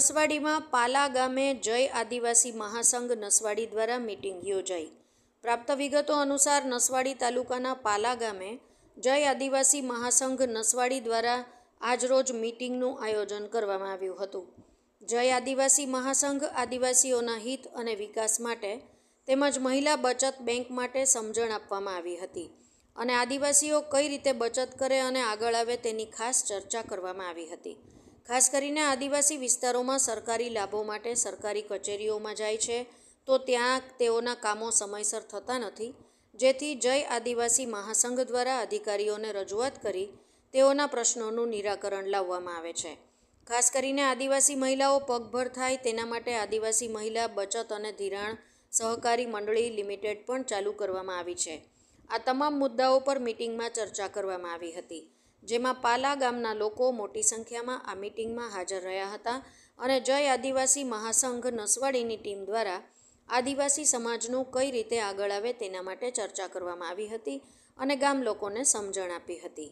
નસવાડીમાં પાલા ગામે જય આદિવાસી મહાસંઘ નસવાડી દ્વારા મિટિંગ યોજાઈ. પ્રાપ્ત વિગતો અનુસાર નસવાડી તાલુકાના પાલા ગામે જય આદિવાસી મહાસંઘ નસવાડી દ્વારા આજરોજ મીટિંગનું આયોજન કરવામાં આવ્યું હતું. જય આદિવાસી મહાસંઘ આદિવાસીઓના હિત અને વિકાસ માટે તેમજ મહિલા બચત બેંક માટે સમજણ આપવામાં આવી હતી અને આદિવાસીઓ કઈ રીતે બચત કરે અને આગળ આવે તેની ખાસ ચર્ચા કરવામાં આવી હતી. ખાસ કરીને આદિવાસી વિસ્તારોમાં સરકારી લાભો માટે સરકારી કચેરીઓમાં જાય છે, તો ત્યાં તેઓના કામો સમયસર થતા નથી. જેથી જય આદિવાસી મહાસંઘ દ્વારા અધિકારીઓને રજૂઆત કરી તેઓના પ્રશ્નોનું નિરાકરણ લાવવામાં આવે છે. ખાસ કરીને આદિવાસી મહિલાઓ પગભર થાય તેના માટે આદિવાસી મહિલા બચત અને ધિરાણ સહકારી મંડળી લિમિટેડ પણ ચાલુ કરવામાં આવી છે. આ તમામ મુદ્દાઓ પર મિટિંગમાં ચર્ચા કરવામાં આવી હતી. જેમાં પાલા ગામના લોકો મોટી સંખ્યામાં આ મિટિંગમાં હાજર રહ્યા હતા અને જય આદિવાસી મહાસંઘ નસવાડીની ટીમ દ્વારા આદિવાસી સમાજનું કઈ રીતે આગળ આવે તેના માટે ચર્ચા કરવામાં આવી હતી અને ગામ લોકોને સમજણ આપી હતી.